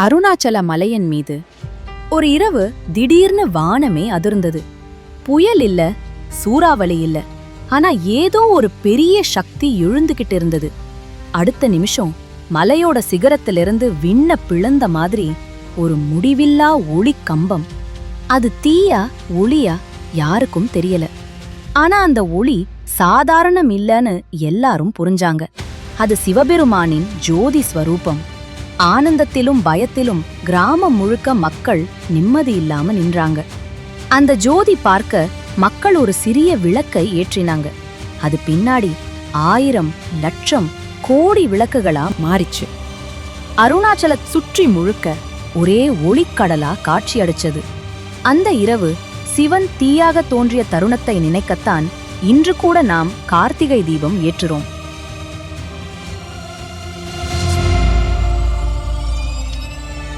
அருணாச்சல மலையின் மீது. ஒரு இரவு திடீர்னு வானமே அதிர்ந்தது. புயல் இல்ல சூறாவளி இல்ல ஆனா ஏதோ ஒரு பெரிய சக்தி எழுந்துகிட்டு இருந்தது. அடுத்த நிமிஷம் மலையோட சிகரத்திலிருந்து விண்ண பிளந்த மாதிரி ஒரு முடிவில்லா ஒளி கம்பம். அது தீயா ஒளியா யாருக்கும் தெரியல. ஆனா அந்த ஒளி சாதாரணம் இல்லன்னு எல்லாரும் புரிஞ்சாங்க. அது சிவபெருமானின் ஜோதி ஸ்வரூபம். ஆனந்தத்திலும் பயத்திலும் கிராமம் முழுக்க மக்கள் நிம்மதி இல்லாம நின்றாங்க. அந்த ஜோதி பார்க்க மக்கள் ஒரு சிறிய விளக்கை ஏற்றினாங்க. அது பின்னாடி ஆயிரம் லட்சம் கோடி விளக்குகளா மாறிச்சு. அருணாச்சல சுற்றி முழுக்க ஒரே ஒளிக்கடலா காட்சியளிச்சது அந்த இரவு சிவன் தீயாக தோன்றிய தருணத்தை நினைக்கத்தான் இன்று கூட நாம் கார்த்திகை தீபம் ஏற்றுறோம்.